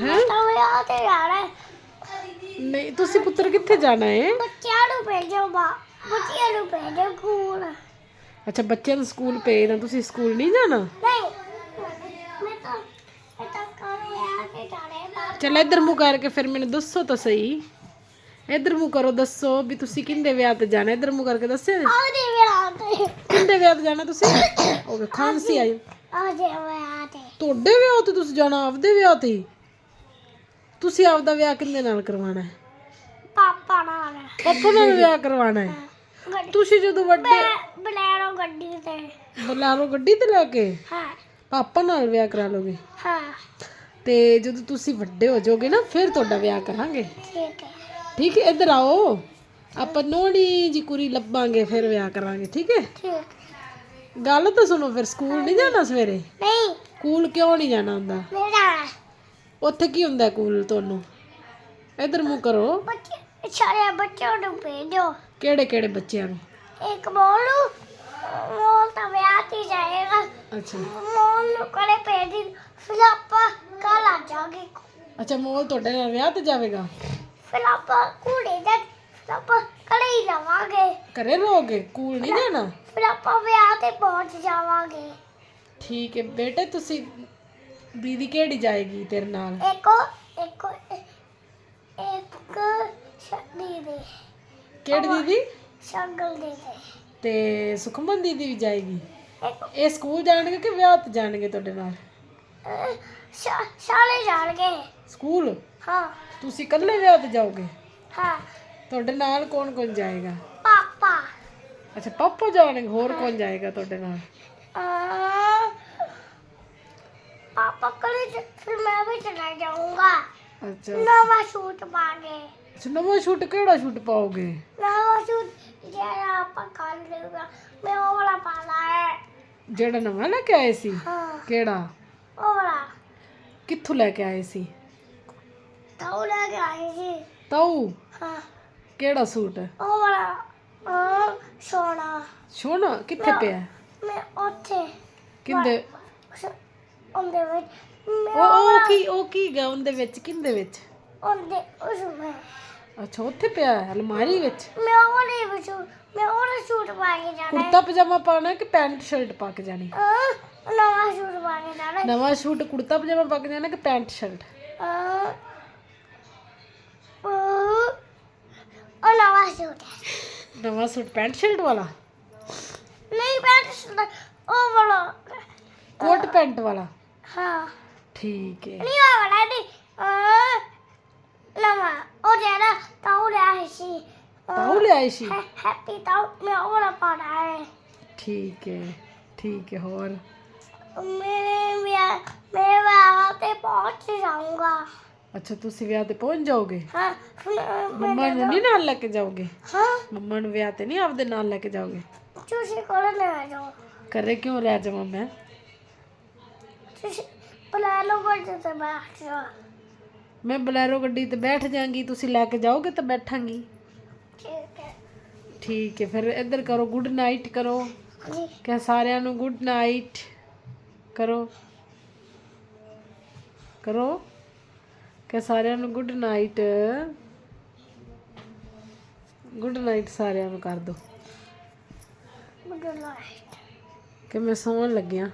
ਹੈ? ਤਾਂ ਵਿਆਹ ਤੇ ਜਾਣਾ। ਨਹੀਂ ਤੁਸੀਂ ਪੁੱਤਰ ਕਿੱਥੇ ਜਾਣਾ ਹੈ? ਬੱਚਿਆਂ ਨੂੰ ਭੇਜੋ ਬਾ ਬੱਚਿਆਂ ਨੂੰ ਭੇਜੋ ਸਕੂਲ ਅੱਛਾ ਬੱਚਿਆਂ ਨੂੰ ਸਕੂਲ ਭੇਜਣਾ ਤੁਸੀਂ ਸਕੂਲ ਨਹੀਂ ਜਾਣਾ? ਨਹੀਂ। ਮੈਂ ਤਾਂ ਮੈਂ ਤਾਂ ਕਰ ਵਿਆਹ ਤੇ ਜਾਣਾ ਹੈ ਚਲ ਇੱਧਰ ਮੂੰਹ ਕਰਕੇ ਫਿਰ ਮੈਨੂੰ ਦੱਸੋ ਤਾਂ ਸਹੀ। ਇੱਧਰ ਮੂੰਹ ਕਰੋ ਦੱਸੋ ਵੀ ਤੁਸੀਂ ਕਿੰਦੇ ਵਿਆਹ ਤੇ ਜਾਣਾ ਇੱਧਰ ਮੂੰਹ ਕਰਕੇ ਦੱਸਿਓ। ਆਦੇ ਵਿਆਹ ਤੇ। ਕਿੰਦੇ ਵਿਆਹ ਤੇ ਜਾਣਾ ਤੁਸੀਂ? ਉਹ ਖਾਂਸੀ ਆਈ। ਆਦੇ ਵਿਆਹ ਤੇ। ਤੁਹਾਡੇ ਵਿਆਹ ਤੇ ਤੁਸੀਂ ਜਾਣਾ ਆਪਦੇ ਵਿਆਹ ਤੇ? ਤੁਸੀਂ ਆਪਦਾ ਵਿਆਹ ਕਿੰਦੇ ਨਾਲ ਕਰਵਾਉਣਾ ਹੈ? ਪਾਪਾ ਨਾਲ। ਪਾਪਾ ਨਾਲ ਵਿਆਹ ਕਰਵਾਉਣਾ ਹੈ? ਗੱਡੀ। ਤੁਸੀਂ ਜਦੋਂ ਵੱਡੇ ਬਲੈਰੋ ਗੱਡੀ ਤੇ। ਬੁਲਾਰੋ ਗੱਡੀ ਤੇ ਲੈ ਕੇ? ਹਾਂ। ਪਾਪਾ ਨਾਲ ਵਿਆਹ ਕਰਾ ਲੋਗੇ ਹਾਂ। ਤੇ ਜਦੋਂ ਤੁਸੀਂ ਵੱਡੇ ਹੋ ਜਾਓਗੇ ਨਾ ਫਿਰ ਤੁਹਾਡਾ ਵਿਆਹ ਕਰਾਂਗੇ। ਠੀਕ ਹੈ। ਠੀਕ ਹੈ ਇੱਧਰ ਆਓ। ਆਪਾਂ ਨੋੜੀ ਜੀ ਕੁੜੀ ਲੱਭਾਂਗੇ ਫਿਰ ਵਿਆਹ ਕਰਾਂਗੇ ਠੀਕ ਹੈ? ਠੀਕ। ਗੱਲ ਤਾਂ ਸੁਣੋ ਫਿਰ ਸਕੂਲ ਨਹੀਂ ਜਾਣਾ ਸਵੇਰੇ? ਨਹੀਂ। ਸਕੂਲ ਕਿਉਂ ਨਹੀਂ ਜਾਣਾ ਹੁੰਦਾ? ਮੇਰਾ ਉੱਥੇ ਕੀ ਹੁੰਦਾ ਸਕੂਲ ਤੁਹਾਨੂੰ? ਇੱਧਰ ਮੂੰਹ ਕਰੋ। ਬੱਚੇ ਸਾਰੇ ਬੱਚਿਆਂ ਨੂੰ ਭੇਜੋ। ਕਿਹੜੇ ਕਿਹੜੇ ਬੱਚਿਆਂ ਨੂੰ? ਇੱਕ ਬੋਲੂ ਮੋਲ ਤਾਂ ਵਿਆਹ ਤੇ ਜਾਏਗਾ। ਅੱਛਾ। ਮੋਲ ਨੂੰ ਕਲੇ ਭੇਜ ਫਿਰ ਆਪਾਂ ਕੱਲ ਆ ਜਾਗੇ ਅੱਛਾ ਮੋਲ ਤੁਹਾਡੇ ਨਾਲ ਵਿਆਹ ਤੇ ਜਾਵੇਗਾ? ਫਿਰ ਆਪਾਂ ਕੁੜੀ ਦੇ ਫਿਰ ਆਪਾਂ ਕਲੇ ਹੀ ਜਾਵਾਂਗੇ। ਘਰੇ ਰਹੋਗੇ? ਸਕੂਲ ਨਹੀਂ ਜਾਣਾ? ਫਿਰ ਆਪਾਂ ਵਿਆਹ ਤੇ ਪਹੁੰਚ ਜਾਵਾਂਗੇ। ਠੀਕ ਹੈ ਬੇਟੇ ਤੁਸੀਂ ਦੀਦੀ ਕਿਹੜੀ ਜਾਏਗੀ ਤੇਰੇ ਨਾਲ? ਇੱਕੋ ਇੱਕੋ ਇੱਕ ਸ਼ਦੀ ਦੇ ਕਿਹੜੀ ਦੀਦੀ? ਸ਼ਗਲ ਦੇ ਦੇ ਤੇ ਸੁਖਮਨ ਦੀਦੀ ਵੀ ਜਾਏਗੀ? ਇੱਕ ਇਹ ਸਕੂਲ ਜਾਣਗੇ ਕਿ ਵਿਆਹ ਤੇ ਜਾਣਗੇ ਤੁਹਾਡੇ ਨਾਲ? ਅਹ, ਸ਼ਾ- ਸ਼ਾਲੇ ਜਾਣਗੇ। ਸਕੂਲ? ਹਾਂ। ਤੁਸੀਂ ਇਕੱਲੇ ਵਿਆਹ ਤੇ ਜਾਓਗੇ? ਹਾਂ। ਤੁਹਾਡੇ ਨਾਲ ਕੌਣ ਕੌਣ ਜਾਏਗਾ? ਪਾਪਾ। ਅੱਛਾ ਪਾਪਾ ਜਾਣਗੇ ਹੋਰ ਕੌਣ ਜਾਏਗਾ ਤੁਹਾਡੇ ਨਾਲ? ਅਹ, ਪਾਪਾ ਕਲੇ ਚ- ਫਿਰ ਮੈਂ ਵੀ ਚਲਾ ਜਾਊਂਗਾ ਅੱਛਾ ਨਵਾਂ ਸੂਟ ਪਾ ਕੇ ਅੱਛਾ ਨਵਾਂ ਸ਼ੂਟ ਕਿਹੜਾ ਸ਼ੂਟ ਪਾਓਗੇ ਨਵਾਂ ਸੂਟ ਜਿਹੜਾ ਆਪਾਂ ਕੱਲ ਲਊਗਾ ਮੈਂ ਉਹ ਵਾਲਾ ਪਾਣਾ ਹੈ ਜਿਹੜਾ ਨਵਾਂ ਲੈ ਕੇ ਆਏ ਸੀ ਹਾਂ ਕਿਹੜਾ ਉਹ ਵਾਲਾ ਕਿੱਥੋਂ ਲੈ ਕੇ ਆਏ ਸੀ ਤਾਂ ਉਹ ਲੈ ਕੇ ਆਈ ਸੀ ਤਾਊ ਹਾਂ ਕਿਹੜਾ ਸੂਟ ਉਹਦੇ ਵਿੱਚ ਉਹ ਉਹ ਕੀ ਉਹ ਕੀ ਗਾ ਉਹਦੇ ਵਿੱਚ ਕਿੰਦੇ ਵਿੱਚ? ਉਹਦੇ ਉਸ ਮੈਂ ਅੱਛਾ ਉੱਥੇ ਪਿਆ ਹੈ, ਅਲਮਾਰੀ ਵਿੱਚ? ਮੈਂ ਉਹਦੇ ਵਿੱਚ ਮੈਂ ਉਹਦਾ ਸੂਟ ਪਾ ਕੇ ਜਾਣਾ ਹੈ। ਕੁੜਤਾ ਪਜਾਮਾ ਪਾਣਾ ਕਿ ਪੈਂਟ ਸ਼ਰਟ ਪਾ ਕੇ ਜਾਣੀ? ਅਹ, ਨਵਾਂ ਸੂਟ ਪਾ ਕੇ ਜਾਣਾ। ਹੈ ਨਵਾਂ ਸ਼ੂਟ ਕੁੜਤਾ ਪਜਾਮਾ ਪਾ ਕੇ ਜਾਣਾ ਕਿ ਪੈਂਟ ਸ਼ਰਟ? ਅਹ, ਅਹ, ਉਹ ਨਵਾਂ ਸੂਟ ਹੈ। ਨਵਾਂ ਸੂਟ ਪੈਂਟ ਸ਼ਰਟ ਵਾਲਾ? ਨਹੀਂ ਪੈਂਟ ਸੂਟ ਉਹ ਵਾਲਾ। ਕੋਟ ਪੈਂਟ ਵਾਲਾ? ਹਾਂ। ਠੀਕ ਹੈ ਨਹੀਂ ਉਹ ਵਾਲਾ ਨਹੀਂ। ਅਹ, ਨਵਾਂ। ਉਹ ਜਿਹੜਾ ਤਾਉ ਲਿਆ ਸੀ ਤਾਊ ਲਿਆਏ ਸੀ? ਹੈਪੀ ਤਾਉ ਮੈਂ ਉਹ ਵਾਲਾ ਪਾਣਾ ਹੈ। ਠੀਕ ਹੈ ਠੀਕ ਹੈ ਹੋਰ? ਮੇਰੇ ਵਿਆਹ ਮੇਰੇ ਵਿਆਹ ਤੇ ਪਹੁੰਚ ਜਾਊਂਗਾ। ਅੱਛਾ ਤੁਸੀਂ ਵਿਆਹ ਤੇ ਪਹੁੰਚ ਜਾਓਗੇ? ਹਾਂ ਫਿਰ ਮੰਮਾ ਨੂੰ ਨਹੀਂ ਨਾਲ ਲੈ ਕੇ ਜਾਓਗੇ? ਹਾਂ। ਮੰਮਾ ਨੂੰ ਵਿਆਹ ਤੇ ਨਹੀਂ ਆਪਦੇ ਨਾਲ ਲੈ ਕੇ ਜਾਓਗੇ? ਤੁਸੀਂ ਕੋਲ ਲੈ ਜਾਓ। ਘਰੇ ਕਿਉਂ ਰਹਿ ਜਾਵਾਂ ਮੈਂ? ਬੁਲਾ ਲਓ ਬੱਚੇ ਤੇ ਬੈਠ ਜਾਓ। ਮੈਂ ਬਲੈਰੋ ਗੱਡੀ ਤੇ ਬੈਠ ਜਾਾਂਗੀ ਤੁਸੀਂ ਲੈ ਕੇ ਜਾਓਗੇ ਤਾਂ ਬੈਠਾਂਗੀ। ਠੀਕ ਹੈ। ਠੀਕ ਹੈ ਫਿਰ ਇੱਧਰ ਕਰੋ ਗੁੱਡ ਨਾਈਟ ਕਰੋ। ਜੀ। ਕਿ ਸਾਰਿਆਂ ਨੂੰ ਗੁੱਡ ਨਾਈਟ ਕਰੋ। ਕਰੋ। ਕਿ ਸਾਰਿਆਂ ਨੂੰ ਗੁੱਡ ਨਾਈਟ ਗੁੱਡ ਨਾਈਟ ਸਾਰਿਆਂ ਨੂੰ ਕਰ ਦੋ। ਗੁੱਡ ਨਾਈਟ ਕਿ ਮੈਂ ਸੌਣ ਲੱਗਿਆ।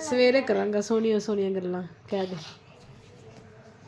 ਸਵੇਰੇ ਕਰਾਂਗਾ ਸੋਹਣੀਆਂ ਸੋਹਣੀਆਂ ਗੱਲਾਂ ਕਹਿ ਦੇ।